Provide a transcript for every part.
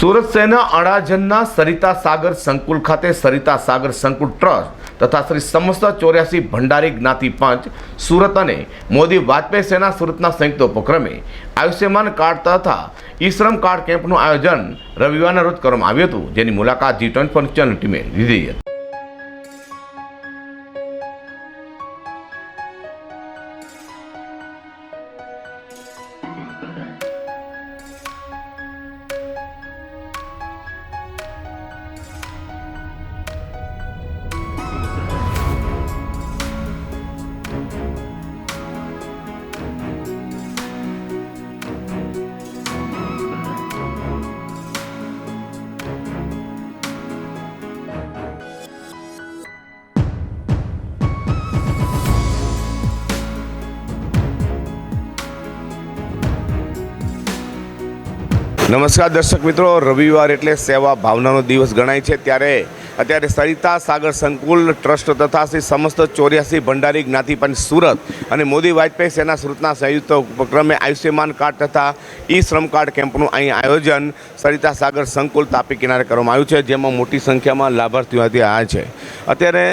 સુરત શહેરના અડાજણના સરિતા સાગર સંકુલ ખાતે સરિતા સાગર સંકુલ ટ્રસ્ટ તથા શ્રી સમસ્ત ચોર્યાસી ભંડારી જ્ઞાતિ પંચ સુરત અને મોદી વાજપેયી સેના સુરતના સંયુક્ત ઉપક્રમે આયુષ્યમાન કાર્ડ તથા ઈ શ્રમ કાર્ડ કેમ્પનું આયોજન રવિવારના રોજ કરવામાં આવ્યું હતું, જેની મુલાકાત જી ટ્વેન્ટી ફંક્શન ટીમે લીધી હતી. નમસ્કાર દર્શક મિત્રો રવિવાર એટલે સેવા ભાવનાનો દિવસ ગણાય છે. ત્યારે અત્યારે સરિતા સાગર સંકુલ ટ્રસ્ટ તથા શ્રી સમસ્ત ચોર્યાસી ભંડારી જ્ઞાતિપંચ સુરત અને મોદી વાજપેયી સેના સુરતના સંયુક્ત ઉપક્રમે આયુષ્યમાન કાર્ડ તથા ઈ શ્રમ કાર્ડ કેમ્પનું અહીં આયોજન સરિતા સાગર સંકુલ તાપી કિનારે કરવામાં આવ્યું છે જેમાં મોટી સંખ્યામાં લાભાર્થીઓ આવ્યા છે. અત્યારે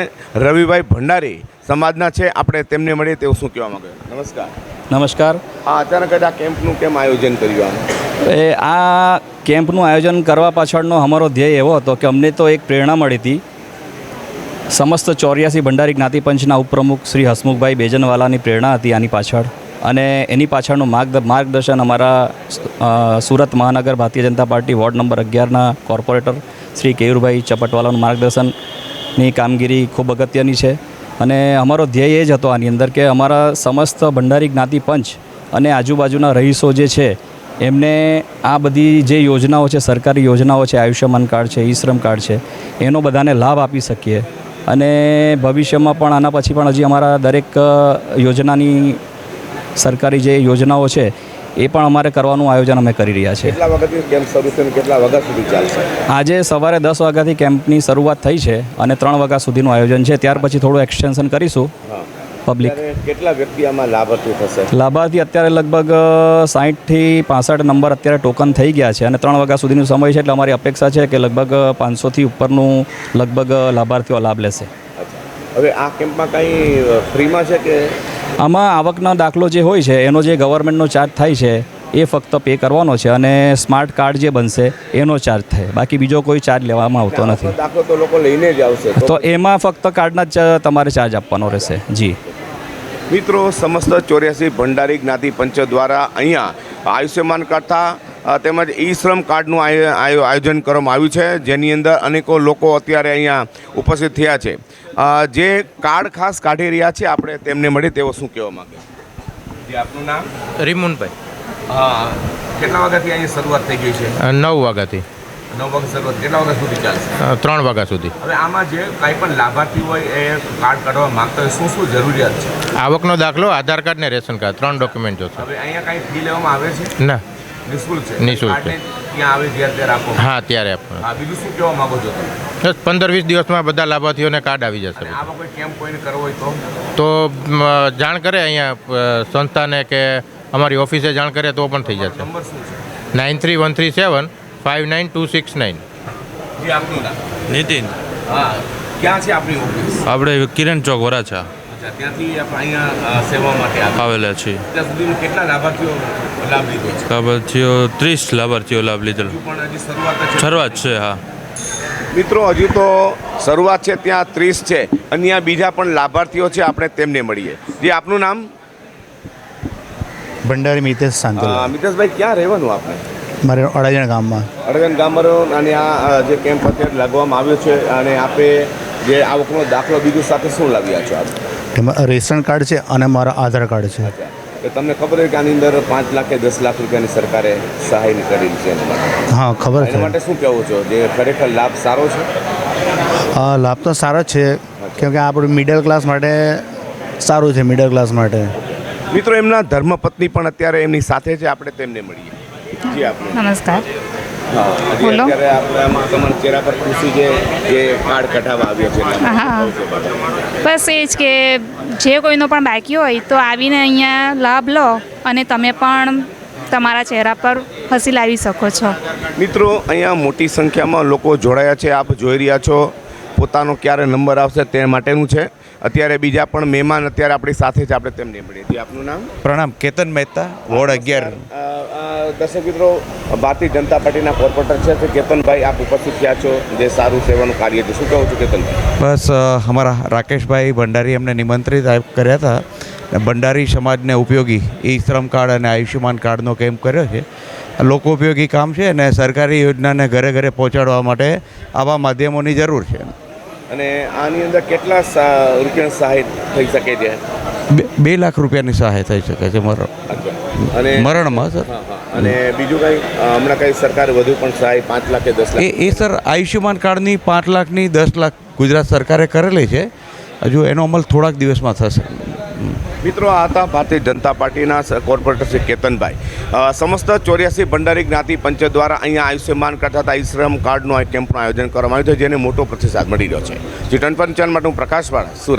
રવિભાઈ ભંડારી સમાજના છે આપણે તેમને મળીએ તેવું શું કહેવા માગે? નમસ્કાર. નમસ્કાર. હા અચાનક આ કેમ્પનું કેમ આયોજન કર્યું આમ? એ આ કેમ્પનું આયોજન કરવા પાછળનો અમારો ધ્યેય એવો હતો કે અમને તો એક પ્રેરણા મળી હતી. સમસ્ત ચોર્યાસી ભંડારી જ્ઞાતિ પંચના ઉપપ્રમુખ શ્રી હસમુખભાઈ બેજનવાલાની પ્રેરણા હતી આની પાછળ. અને એની પાછળનું માર્ગ માર્ગદર્શન અમારા સુરત મહાનગર Bharatiya Janata party ward number અગિયારના corporator Shri Keyurbhai ચપટવાલાનું માર્ગદર્શનની કામગીરી ખૂબ અગત્યની છે. અને અમારો ધ્યેય એ જ હતો આની અંદર કે અમારા સમસ્ત ભંડારી જ્ઞાતિ પંચ અને આજુબાજુના રહીશો જે છે એમને આ બધી જે યોજનાઓ છે સરકારી યોજનાઓ છે આયુષ્યમાન કાર્ડ છે ઈ શ્રમ કાર્ડ છે એનો બધાને લાભ આપી શકીએ. અને ભવિષ્યમાં પણ આના પછી પણ હજી અમારા દરેક યોજનાની સરકારી જે યોજનાઓ છે એ પણ અમારે કરવાનું આયોજન અમે કરી રહ્યા છીએ. કેટલા વખતથી કેમ્પ શરૂ થઈને કેટલા વાગ્યા સુધી ચાલશે આજે સવારે દસ વાગ્યાથી કેમ્પની શરૂઆત થઈ છે અને ત્રણ વાગ્યા સુધીનું આયોજન છે. ત્યાર પછી થોડું એક્સટેન્શન કરીશું. પબ્લિક કેટલા વ્યક્તિ આમાં લાભાર્થી થશે? લાભાર્થી અત્યારે લગભગ સાહીઠથી પાસઠ નંબર અત્યારે ટોકન થઈ ગયા છે અને ત્રણ વાગ્યા સુધીનો સમય છે એટલે અમારી અપેક્ષા છે કે લગભગ પાંચસોથી ઉપરનું લગભગ લાભાર્થીઓ લાભ લેશે. હવે આ કેમ્પમાં કંઈ ફ્રીમાં છે કે? આમાં આવકનો દાખલો જે હોય છે એનો જે ગવર્મેન્ટનો ચાર્જ થાય છે એ ફક્ત પે કરવાનો છે અને સ્માર્ટ કાર્ડ જે બનશે એનો ચાર્જ થાય. બાકી બીજો કોઈ ચાર્જ લેવામાં આવતો નથી. દાખલો તો લોકો લઈને જ આવશે. તો એમાં ફક્ત કાર્ડના જ તમારે ચાર્જ આપવાનો રહેશે. જી. મિત્રો સમસ્ત ચોર્યાસી ભંડારી જ્ઞાતિ પંચ દ્વારા અહીંયા આયુષ્યમાન કરતા તેમજ ઈ શ્રમ કાર્ડનું આયો- આયો- આયોજન કરવામાં આવ્યું છે જેની અંદર અનેકો લોકો અત્યારે અહીંયા ઉપસ્થિત થયા છે. જે કાર્ડ ખાસ કાઢી રહ્યા છે આપણે તેમને મળી તેઓ શું કહેવા માંગે? જે આપનું નામ? રીમુનભાઈ. હા કેટલા વાગ્યાથી અહીંયા શરૂઆત થઈ ગઈ છે? નવ વાગ્યાથી. નવ વાગ્યા શરૂઆત કેટલા વાગ્યા સુધી ચાલશે? ત્રણ વાગ્યા સુધી. હવે આમાં જે કાંઈ પણ લાભાર્થી હોય એ કાર્ડ કાઢવા માંગતા હોય શું શું જરૂરિયાત છે? આવકનો દાખલો આધાર કાર્ડ ને રેશન કાર્ડ ત્રણ ડોક્યુમેન્ટ જોશે. હવે અહીંયા કાંઈ ફી લેવામાં આવે છે? ના. નિઃશુલ્ક છે? નિઃશુલ્ક છે. ત્યાં આવે ત્યારે આપો. હા ત્યારે આપવાનું હા બીજું શું કહેવા માંગો છો તમે? પંદર વીસ દિવસમાં બધા લાભાર્થીઓને કાર્ડ આવી જશે આમાં કોઈ કેમ્પ કોઈને કરવો હોય તો? તો જાણ કરે અહીંયા સંસ્થાને કે અમારી ઓફિસે જાણ કરે તો પણ થઈ જશે. Nine three one three seven five nine two six nine જી આપનું નામ? નીતિન. હા ક્યાં છે આપણી ઓફિસ? આપણે કિરણ ચોક વરાછા. ત્યાંથી અહીંયા સેવા માટે આવેલા છીએ. ત્યાં સુધીમાં કેટલા લાભાર્થીઓ લાભ લીધો છે? લાભાર્થીઓ ત્રીસ લાભાર્થીઓ લાભ લીધેલો. પણ હજી શરૂઆત છે. શરૂઆત છે હા. મિત્રો હજુ તો શરૂઆત છે ત્યાં ત્રીસ છે. અન્ય બીજા પણ લાભાર્થીઓ છે આપણે તેમને મળીએ. જે આપનું નામ? ભંડારી મિતેશ સાંતલ. મિતેશભાઈ ક્યાં રહેવાનું આપણે મારે અડાજણ ગામમાં. અડાજણ ગામમાં અને આ જે કેમ્પ અત્યારે લાગવામાં આવ્યો છે અને આપે જે આવકનો દાખલો બીજું સાથે શું લાવ્યા છો આપ? એમાં રેશન કાર્ડ છે અને મારા આધાર કાર્ડ છે. તો તમને ખબર હોય કે આની અંદર પાંચ લાખ કે દસ લાખ રૂપિયાની સરકારે સહાય કરી છે હા ખબર છે. માટે શું કહેવું છો? જે ખરેખર લાભ સારો છે? હા લાભ તો સારો છે. કેમ કે આપણું મિડલ ક્લાસ માટે સારું છે મિડલ ક્લાસ માટે. મિત્રો એમના ધર્મપત્ની પણ અત્યારે એમની સાથે છે. આપણે તેમને મળીએ. જી આપણે નમસ્કાર. બોલો. ચહેરા પર ખુશી છે જે કાર્ડ કઢાવવા આવ્યો છે? બસ એ જ કે જે કોઈનો પણ બાકી હોય તો આવીને અહીંયા લાભ લો અને તમે પણ તમારા ચહેરા પર હસી લાવી શકો છો. મિત્રો અહીંયા મોટી સંખ્યામાં લોકો જોડાયા છે. આપ જોઈ રહ્યા છો. પોતાનો ક્યારે નંબર આવશે તે માટેનું છે. અત્યારે બીજા પણ મહેમાન અત્યારે આપણી સાથે જ આપણે તેમને મળીએ છીએ. આપનું નામ? પ્રણામ કેતન મહેતા વોર્ડ અગિયાર. દર્શક મિત્રો ભારતીય જનતા પાર્ટીના કોર્પોરેટર છે કેતનભાઈ આપ ઉપસ્થિત થયા છો. જે સારું સેવાનું કાર્ય છે. શું કહું છું કેતનભાઈ? બસ અમારા રાકેશભાઈ ભંડારી અમને નિમંત્રિત કર્યા હતા. અને ભંડારી સમાજને ઉપયોગી ઈ શ્રમ કાર્ડ અને આયુષ્યમાન કાર્ડનો કેમ્પ કર્યો છે. લોકો ઉપયોગી કામ છે અને સરકારી યોજનાને ઘરે ઘરે પહોંચાડવા માટે આવા માધ્યમોની જરૂર છે. અને આની અંદર કેટલા રૂપિયાની સહાય થઈ શકે છે? બે- લાખ રૂપિયાની સહાય થઈ શકે છે મરણ. અને મરણમાં સર. અને બીજું કંઈ હમણાં કંઈ સરકારે વધુ પણ સહાય પાંચ લાખ કે દસ લાખ? એ સર આયુષ્યમાન કાર્ડની પાંચ લાખની દસ લાખ ગુજરાત સરકારે કરેલી છે. હજુ એનો અમલ થોડાક દિવસમાં થશે. મિત્રો, આ હતા ભારતીય જનતા પાર્ટીના કોર્પોરેટર શ્રી કેતનભાઈ. સમસ્ત ચોર્યાસી ભંડારી જ્ઞાતિ પંચ દ્વારા અહીંયા આયુષ્યમાન ઈ શ્રમ કાર્ડનું આ કેમ્પનું આયોજન કરવામાં આવ્યું છે, જેને મોટો પ્રતિસાદ મળી રહ્યો છે. જી પંચાલ માટે હું પ્રકાશ સુરત.